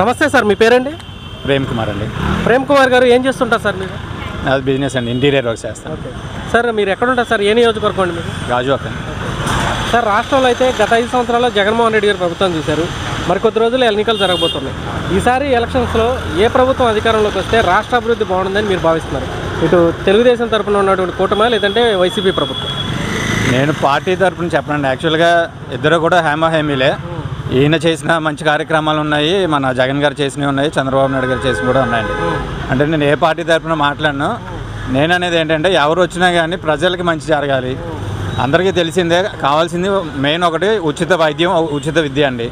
నమస్తే సార్ మీ పేరండి? ప్రేమ్ కుమార్ అండి. ప్రేమ్ కుమార్ గారు ఏం చేస్తుంటారు సార్ మీరు? అది బిజినెస్ అండి ఇంటీరియర్ వర్క్ చేస్తాను. ఓకే. సార్ మీరు ఎక్కడుంటారు సార్? ఏ నియోజకవర్గం అండి మీరు? రాజు అక్క సార్ రాష్ట్రంలో అయితే గత ఐదు సంవత్సరాల్లో జగన్మోహన్ రెడ్డి గారు ప్రభుత్వం చూశారు. మరి కొద్ది రోజులు ఎన్నికలు జరగబోతున్నాయి. ఈసారి ఎలక్షన్స్లో ఏ ప్రభుత్వం అధికారంలోకి వస్తే రాష్ట్ర అభివృద్ధి బాగుంటుందని మీరు భావిస్తున్నారు. ఇటు తెలుగుదేశం తరపున ఉన్నటువంటి కూటమా లేదంటే వైసీపీ ప్రభుత్వం? నేను పార్టీ తరపున చెప్పనండి. యాక్చువల్గా ఇద్దరు కూడా హేమ హేమీలే. ఈయన చేసిన మంచి కార్యక్రమాలు ఉన్నాయి మన జగన్ గారు చేసినవి ఉన్నాయి చంద్రబాబు నాయుడు గారు చేసినవి కూడా ఉన్నాయండి. అంటే నేను ఏ పార్టీ తరపున మాట్లాడను నేను అనేది ఏంటంటే ఎవరు వచ్చినా కానీ ప్రజలకి మంచి జరగాలి. అందరికీ తెలిసిందే కావాల్సింది మెయిన్ ఒకటి ఉచిత వైద్యం ఉచిత విద్య అండి.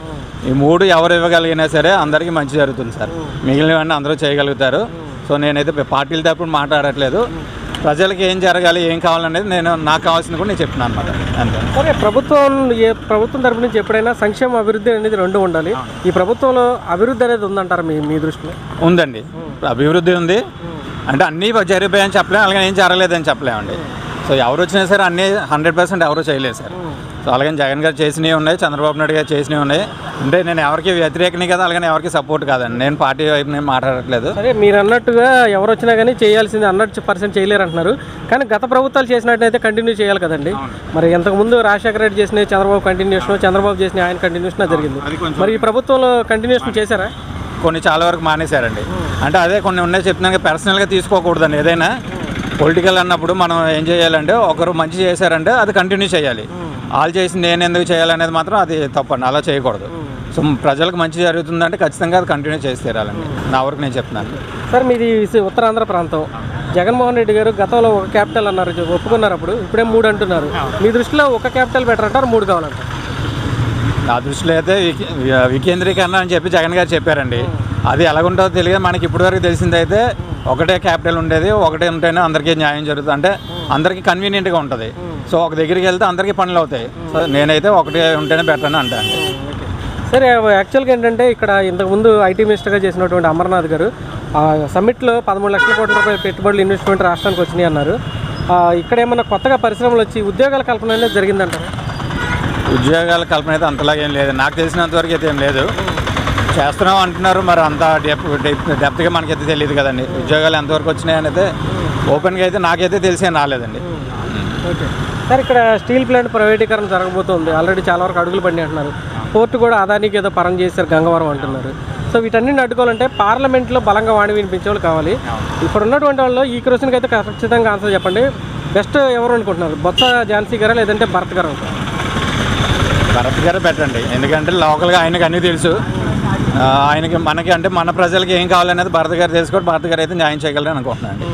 ఈ మూడు ఎవరు ఇవ్వగలిగినా సరే అందరికీ మంచి జరుగుతుంది సార్. మిగిలినవన్నీ అందరూ చేయగలుగుతారు. సో నేనైతే పార్టీల తరపున మాట్లాడట్లేదు. ప్రజలకి ఏం జరగాలి ఏం కావాలనేది నేను నాకు కావాల్సింది కూడా నేను చెప్తున్నాను అనమాట అంతే. సరే ప్రభుత్వం ఏ ప్రభుత్వం తరపు నుంచి ఎప్పుడైనా సంక్షేమ అభివృద్ధి అనేది రెండు ఉండాలి. ఈ ప్రభుత్వంలో అభివృద్ధి అనేది ఉందంటారా మీ మీ దృష్టిలో? ఉందండి. అభివృద్ధి ఉంది. అంటే అన్నీ జరిగిపోయాయని చెప్పలేము అలాగే ఏం జరగలేదని చెప్పలేమండి. సో ఎవరు వచ్చినా సరే అన్నీ హండ్రెడ్ పర్సెంట్ ఎవరు చేయలేదు సార్. సో అలాగే జగన్ గారు చేసినవి ఉన్నాయి చంద్రబాబు నాయుడు గారు చేసినవి ఉన్నాయి. అంటే నేను ఎవరికి వ్యతిరేకని కదా అలాగే ఎవరికి సపోర్ట్ కాదండి. నేను పార్టీ వైపు నేను మాట్లాడట్లేదు. సరే మీరు అన్నట్టుగా ఎవరు వచ్చినా కానీ చేయాల్సింది హండ్రెడ్ పర్సెంట్ చేయలేరు అంటున్నారు కానీ గత ప్రభుత్వాలు చేసినట్టయితే కంటిన్యూ చేయాలి కదండి. మరి ఇంతకుముందు రాజశేఖర రెడ్డి చేసిన చంద్రబాబు కంటిన్యూషన్ చంద్రబాబు చేసిన ఆయన కంటిన్యూషన్ జరిగింది. అది మరి ఈ ప్రభుత్వంలో కంటిన్యూషన్ చేశారా? కొన్ని చాలా వరకు మానేశారండి. అంటే అదే కొన్ని ఉన్నాయి చెప్తున్నాను పర్సనల్గా తీసుకోకూడదండి. ఏదైనా పొలిటికల్ అన్నప్పుడు మనం ఏం చేయాలంటే ఒకరు మంచి చేశారంటే అది కంటిన్యూ చేయాలి. వాళ్ళు చేసి నేను ఎందుకు చేయాలనేది మాత్రం అది తప్పండి అలా చేయకూడదు. సో ప్రజలకు మంచి జరుగుతుందంటే ఖచ్చితంగా అది కంటిన్యూ చేసి తీరాలండి నా వరకు నేను చెప్తున్నాను. సార్ మీది ఉత్తరాంధ్ర ప్రాంతం. జగన్మోహన్ రెడ్డి గారు గతంలో ఒక క్యాపిటల్ అన్నారు ఒప్పుకున్నారు అప్పుడు ఇప్పుడే మూడు అంటున్నారు. మీ దృష్టిలో ఒక క్యాపిటల్ బెటర్ అంటారు మూడు కావాలంటారు? నా దృష్టిలో అయితే వికేంద్రీకరణ అని చెప్పి జగన్ గారు చెప్పారండి. అది ఎలాగుంటుందో తెలియదు. మనకి ఇప్పటివరకు తెలిసిందైతే ఒకటే క్యాపిటల్ ఉండేది ఒకటే ఉంటేనే అందరికీ న్యాయం జరుగుతుంది. అంటే అందరికీ కన్వీనియంట్గా ఉంటుంది. సో ఒక దగ్గరికి వెళ్తే అందరికీ పనులు అవుతాయి. సో నేనైతే ఒకటే ఉంటేనే బెటర్ అని అంటాను సరే యాక్చువల్గా ఏంటంటే ఇక్కడ ఇంతకుముందు ఐటీ మినిస్టర్గా చేసినటువంటి అమర్నాథ్ గారు సమ్మిట్లో పదమూడు లక్షల కోట్ల రూపాయల పెట్టుబడులు ఇన్వెస్ట్మెంట్ రాష్ట్రానికి వచ్చినాయి అన్నారు. ఇక్కడ ఏమన్నా కొత్తగా పరిశ్రమలు వచ్చి ఉద్యోగాల కల్పన అనేది జరిగిందంటారు? ఉద్యోగాల కల్పన అయితే అంతలాగా ఏం లేదు. నాకు తెలిసినంత వరకు అయితే ఏం లేదు. చేస్తున్నాం అంటున్నారు మరి అంత డెప్ డెప్- డెప్త్గా మనకైతే తెలియదు కదండి. ఉద్యోగాలు ఎంతవరకు వచ్చినాయి అనేది ఓపెన్గా అయితే నాకైతే తెలిసే రాలేదండి. ఓకే. సార్ ఇక్కడ స్టీల్ ప్లాంట్ ప్రైవేటీకరణ జరగబోతుంది. ఆల్రెడీ చాలా వరకు అడుగులు పడి అంటున్నారు. పోర్టు కూడా అదానికి ఏదో పరం చేశారు గంగవరం అంటున్నారు. సో వీటన్నిటిని అడ్డుకోవాలంటే పార్లమెంట్లో బలంగా వాణి వినిపించే వాళ్ళు కావాలి. ఇప్పుడు ఉన్నటువంటి వాళ్ళు ఈ క్వశ్చన్కి అయితే ఖచ్చితంగా ఆన్సర్ చెప్పండి. బెస్ట్ ఎవరు అనుకుంటున్నారు? బొత్స ఝాన్సీ గారా లేదంటే భరత్ గారు అనుకుంటున్నారు? భరత్ గారే పెట్టండి ఎందుకంటే లోకల్గా ఆయనకి అన్నీ తెలుసు. ఆయనకి మనకి అంటే మన ప్రజలకి ఏం కావాలనేది భరత్ గారు తెలుసుకోవడం భరత్ గారు అయితే న్యాయం చేయగలరని అనుకుంటున్నాను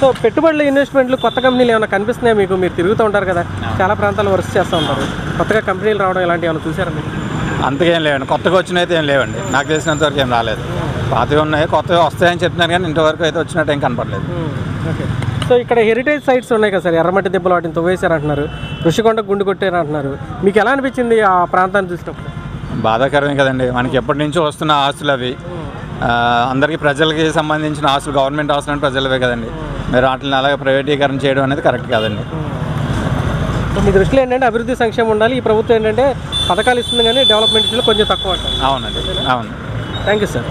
సో పెట్టుబడుల ఇన్వెస్ట్మెంట్లు కొత్త కంపెనీలు ఏమైనా కనిపిస్తున్నాయి మీకు? మీరు తిరుగుతూ ఉంటారు కదా. చాలా ప్రాంతాలు వర్క్ చేస్తూ ఉంటారు. కొత్తగా కంపెనీలు రావడం ఇలాంటివి ఏమైనా చూసారా మీరు? అంతగా ఏం లేవండి. కొత్తగా వచ్చిన అయితే ఏం లేవండి. నాకు తెలిసినంత వరకు ఏం రాలేదు. పాతవి ఉన్నాయి కొత్తగా వస్తాయని చెప్తున్నారు కానీ ఇంతవరకు అయితే వచ్చినట్టు ఏం కనపడలేదు. ఓకే. సో ఇక్కడ హెరిటేజ్ సైట్స్ ఉన్నాయి కదా సార్ ఎర్రమట్టి దెబ్బలు వాటిని తవ్వేశారు అంటున్నారు ఋషికొండ గుండు కొట్టారు అంటున్నారు మీకు ఎలా అనిపించింది ఆ ప్రాంతాన్ని చూసినప్పుడు? బాధాకరమే కదండి. మనకి ఎప్పటి నుంచో వస్తున్న ఆస్తులు అవి. అందరికీ ప్రజలకి సంబంధించిన ఆస్తులు గవర్నమెంట్ ఆస్తులు అంటే ప్రజలవే కదండి. మీరు వాటిని అలాగే ప్రైవేటీకరణ చేయడం అనేది కరెక్ట్ కాదండి. మీ దృష్టిలో ఏంటంటే అభివృద్ధి సంక్షేమం ఉండాలి. ఈ ప్రభుత్వం ఏంటంటే పథకాలు ఇస్తుంది కానీ డెవలప్మెంట్ కొంచెం తక్కువ అవునండి. అవును. Thank you sir.